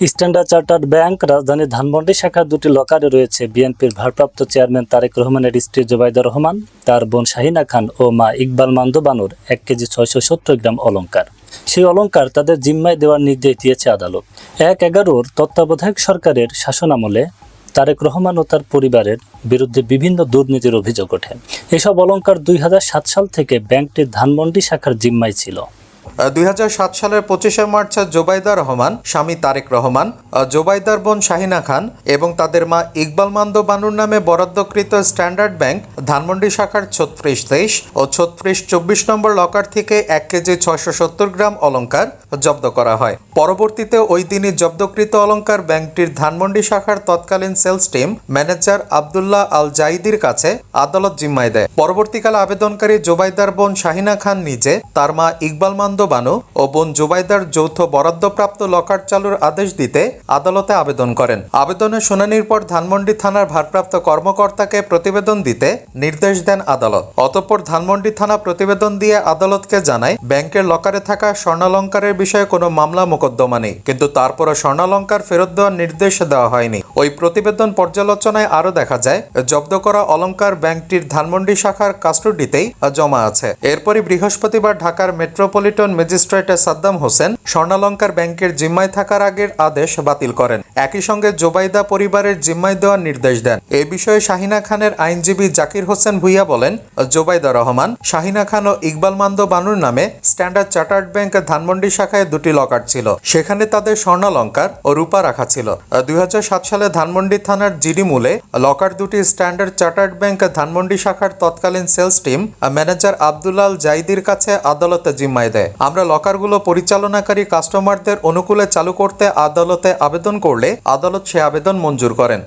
Standard chartered bank রাজধানীর ধানমন্ডি শাখার দুটি লকারে রয়েছে বিএনপির ভারপ্রাপ্ত চেয়ারম্যান তারেক রহমানের স্ত্রী জোবাইদা রহমান, তার বোন শাহিনা খান ও মা ইকবাল মান্দ বানুর এক কেজি ছয়শো সত্তর গ্রাম অলঙ্কার সেই অলংকার তাদের জিম্মায় দেওয়ার নির্দেশ দিয়েছে আদালত। এক এগারোর তত্ত্বাবধায়ক সরকারের শাসনামলে তারেক রহমান ও তার পরিবারের বিরুদ্ধে বিভিন্ন দুর্নীতির অভিযোগ ওঠে। এসব অলঙ্কার দুই হাজার সাত সাল থেকে ব্যাংকটির ধানমন্ডি শাখার জিম্মায় ছিল। দুই হাজার সাত সালের পঁচিশে মার্চ জোবাইদা রহমান, স্বামী তারেক রহমান জোবাইদার বোন শাহিনা খান এবং তাদের মা ইকবাল মান্দ বানুর নামে বরাদ্দকৃত স্ট্যান্ডার্ড ব্যাংক ধানমন্ডি শাখার ছত্রিশ তেইশ ও ছত্রিশ চব্বিশ নম্বর লকার থেকে এক কেজি ছয়শো সত্তর গ্রাম অলংকার জব্দ করা হয়। পরবর্তীতে ওই দিনই জব্দকৃত অলংকার ব্যাংকটির ধানমন্ডি শাখার তৎকালীন sales team manager Abdullah Al জাইদির কাছে আদালত জিম্মায় দেয়। পরবর্তীকালে আবেদনকারী জোবাইদার বোন শাহিনা খান নিজে, তার মা ইকবাল মান্দ বানু ও বোন জোবাইদার যৌথ বরাদ্দপ্রাপ্ত লকার চালুর আদেশ দিতে আদালতে আবেদন করেন। আবেদনের শুনানির পর ধানমন্ডি থানার ভারপ্রাপ্ত কর্মকর্তাকে প্রতিবেদন দিতে নির্দেশ দেন আদালত। অতঃপর ধানমন্ডি থানা প্রতিবেদন দিয়ে আদালতকে জানায়, ব্যাংকের লকারে থাকা স্বর্ণালঙ্কারের বিষয়ে কোনো মামলা মোকদ্দমা নেই। কিন্তু তারপরও স্বর্ণালঙ্কার ফেরত দেওয়ার নির্দেশ দেওয়া হয়নি। ওই প্রতিবেদন পর্যালোচনায় আরও দেখা যায়, জব্দ করা অলংকার ব্যাংকটির ধানমন্ডি শাখার কাস্টডিতেই জমা আছে। এরপরই বৃহস্পতিবার ঢাকার মেট্রোপলিটন ম্যাজিস্ট্রেট সাদ্দাম হোসেন স্বর্ণালঙ্কার ব্যাংকের জিম্মায় থাকার আগের আদেশ বাতিল করেন। একই সঙ্গে জোবাইদা পরিবারের জিম্মায় দেওয়ার নির্দেশ দেন। এ বিষয়ে শাহিনা খানের আইনজীবী জাকির হোসেন ভুইয়া বলেন, জোবাইদা রহমান, শাহিনা খান ও ইকবাল মান্দ বানুর নামে স্ট্যান্ডার্ড চার্টার্ড ব্যাংক ধানমন্ডি শাখায় দুটি লকার ছিল। সেখানে তাদের স্বর্ণালঙ্কার ও রূপা রাখা ছিল। দুই হাজার সাত সালে ধানমন্ডি থানার জিডি মূলে লকার দুটি স্ট্যান্ডার্ড চার্টার্ড ব্যাংক ধানমন্ডি শাখার তৎকালীন সেলস টিম ম্যানেজার আবদুল্লাল জাইদির কাছে আদালতে জিম্মায় দেয়। আমরা লকারগুলো পরিচালনাকারী কাস্টমারদের অনুকূলে চালু করতে আদালতে আবেদন করলে আদালত সে আবেদন মঞ্জুর করেন।